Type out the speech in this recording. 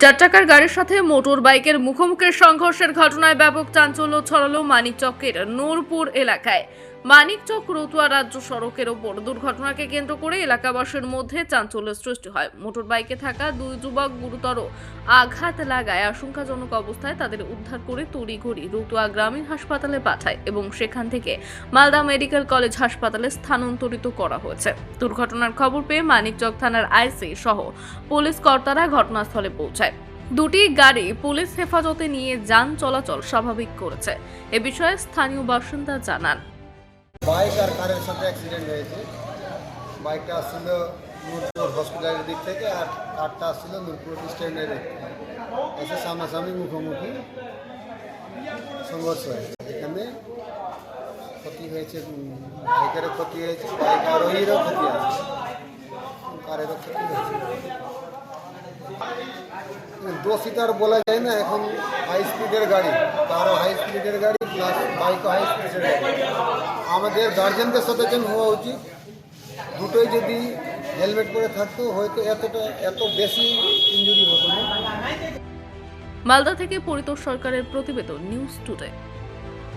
চার চাকার গাড়ির সাথে মোটর বাইকের মুখোমুখি সংঘর্ষের ঘটনায় ব্যাপক চাঞ্চল্য ছড়ালো মানিকচকের নূরপুর এলাকায়। মানিকচক রতুয়া রাজ্য সড়কের ওপর দুর্ঘটনাকে কেন্দ্র করে এলাকাবাসীর মধ্যে চাঞ্চল্য সৃষ্টি হয়। মোটর বাইকে থাকা দুই যুবক গুরুতর আঘাত লাগায় আশঙ্কাজনক অবস্থায় তাদের উদ্ধার করে তড়িঘড়ি রতুয়া গ্রামীণ হাসপাতালে পাঠায় এবং সেখান থেকে মালদা মেডিকেল কলেজ হাসপাতালে স্থানান্তরিত করা হয়েছে। দুর্ঘটনার খবর পেয়ে মানিকচক থানার আইসি সহ পুলিশ কর্তারা ঘটনাস্থলে পৌঁছায়। দুটি গাড়ি পুলিশ হেফাজতে নিয়ে যান চলাচল স্বাভাবিক করেছে। এ বিষয়ে স্থানীয় বাসিন্দা জানান। বাইক আর কারের সাথে অ্যাক্সিডেন্ট হয়েছে। বাইকটা আসছিল নূরপুর হসপিটালের দিক থেকে আর কারটা আসছিল নূরপুর স্ট্যান্ডের দিক থেকে। এসে সামনাসামনি মুখোমুখি সংঘর্ষ হয়েছে। এখানে ক্ষতি হয়েছে বাইকেরও ক্ষতি হয়েছে, বাইক আরোহীরও ক্ষতি আছে। কারেরও ক্ষতি হয়েছে। দোষী আর বলা যায় না, এখন হাই স্পিডের গাড়ি, তারও হাই স্পিডের গাড়ি প্লাস বাইকও হাই স্পিডের গাড়ি। আমাদের গার্জেনদের সচেতন হওয়া উচিত, দুটোই যদি হেলমেট পরে থাকতো, হয়তো এতটা, এত বেশি ইঞ্জুরি হতো না। মালদা থেকে পরিতোষ সরকারের প্রতিবেদন নিউজ টুডে